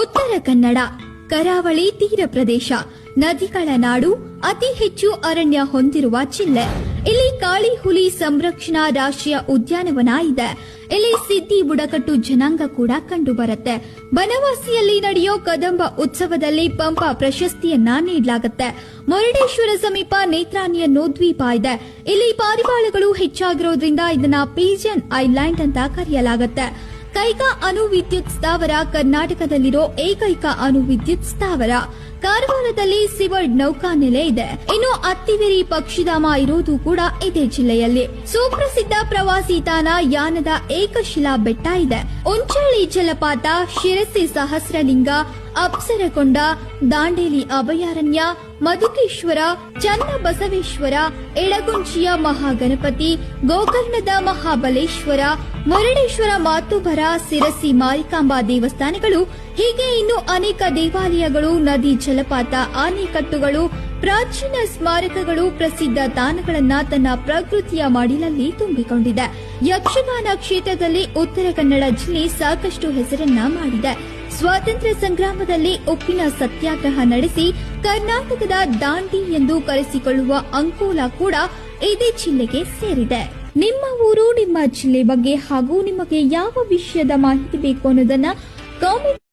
ಉತ್ತರ ಕನ್ನಡ, ಕರಾವಳಿ ತೀರ ಪ್ರದೇಶ, ನದಿಗಳ ನಾಡು ಅತಿ ಹೆಚ್ಚು ಅರಣ್ಯ ಹೊಂದಿರುವ ಜಿಲ್ಲೆ. ಇಲ್ಲಿ ಕಾಳಿ ಹುಲಿ ಸಂರಕ್ಷಣಾ ರಾಷ್ಟ್ರೀಯ ಉದ್ಯಾನವನ ಇದೆ. ಇಲ್ಲಿ ಸಿದ್ದಿ ಬುಡಕಟ್ಟು ಜನಾಂಗ ಕೂಡ ಕಂಡುಬರುತ್ತೆ. ಬನವಾಸಿಯಲ್ಲಿ ನಡೆಯೋ ಕದಂಬ ಉತ್ಸವದಲ್ಲಿ ಪಂಪ ಪ್ರಶಸ್ತಿಯನ್ನ ನೀಡಲಾಗುತ್ತೆ. ಮುರುಡೇಶ್ವರ ಸಮೀಪ ನೇತ್ರಾಣಿ ನೋದ್ವೀಪ ದ್ವೀಪ ಇದೆ. ಇಲ್ಲಿ ಪಾರಿವಾಳಗಳು ಹೆಚ್ಚಾಗಿರೋದ್ರಿಂದ ಇದನ್ನ ಪೀಜನ್ ಐಲ್ಯಾಂಡ್ ಅಂತ ಕರೆಯಲಾಗುತ್ತೆ. ಕೈಗಾ ಅಣು ವಿದ್ಯುತ್ ಸ್ಥಾವರ ಕರ್ನಾಟಕದಲ್ಲಿರೋ ಏಕೈಕ ಅಣು ವಿದ್ಯುತ್ ಸ್ಥಾವರ. ಕಾರವಾರದಲ್ಲಿ ಸಿವರ್ಡ್ ನೌಕಾನೆಲೆ ಇದೆ. ಇನ್ನು ಅತ್ತಿವೇರಿ ಪಕ್ಷಿಧಾಮ ಇರೋದು ಕೂಡ ಇದೇ ಜಿಲ್ಲೆಯಲ್ಲಿ. ಸುಪ್ರಸಿದ್ಧ ಪ್ರವಾಸಿ ತಾಣ ಯಾನದ ಏಕಶಿಲಾ ಬೆಟ್ಟ ಇದೆ. ಉಂಚಳ್ಳಿ ಜಲಪಾತ, ಶಿರಸಿ ಸಹಸ್ರಲಿಂಗ, ಅಪ್ಸರಕೊಂಡ, ದಾಂಡೇಲಿ ಅಭಯಾರಣ್ಯ, ಮಧುಕೇಶ್ವರ, ಚನ್ನಬಸವೇಶ್ವರ, ಎಳಗುಂಚಿಯ ಮಹಾಗಣಪತಿ, ಗೋಕರ್ಣದ ಮಹಾಬಲೇಶ್ವರ, ಮುರುಡೇಶ್ವರ ಮಾತುಭರ ಸಿರಸಿ ಮಾರಿಕಾಂಬಾ ದೇವಸ್ಥಾನಗಳು, ಹೀಗೆ ಇನ್ನು ಅನೇಕ ದೇವಾಲಯಗಳು, ನದಿ ಜಲಪಾತ ಆನೆಕಟ್ಟುಗಳು ಪ್ರಾಚೀನ ಸ್ಮಾರಕಗಳು ಪ್ರಸಿದ್ಧ ತಾಣಗಳನ್ನ ತನ್ನ ಪ್ರಕೃತಿಯ ಮಡಿಲಲ್ಲಿ ತುಂಬಿಕೊಂಡಿದೆ. ಯಕ್ಷಗಾನ ಕ್ಷೇತ್ರದಲ್ಲಿ ಉತ್ತರ ಕನ್ನಡ ಜಿಲ್ಲೆ ಸಾಕಷ್ಟು ಹೆಸರನ್ನ ಮಾಡಿದೆ. ಸ್ವಾತಂತ್ರ್ಯ ಸಂಗ್ರಾಮದಲ್ಲಿ ಉಪ್ಪಿನ ಸತ್ಯಾಗ್ರಹ ನಡೆಸಿ ಕರ್ನಾಟಕದ ದಾಂಡಿ ಎಂದು ಕರೆಸಿಕೊಳ್ಳುವ ಅಂಕೋಲ ಕೂಡ ಇದೇ ಜಿಲ್ಲೆಗೆ ಸೇರಿದೆ. ನಿಮ್ಮ ಊರು, ನಿಮ್ಮ ಜಿಲ್ಲೆ ಬಗ್ಗೆ ಹಾಗೂ ನಿಮಗೆ ಯಾವ ವಿಷಯದ ಮಾಹಿತಿ ಬೇಕು ಅನ್ನೋದನ್ನ ಕಾಮೆಂಟ್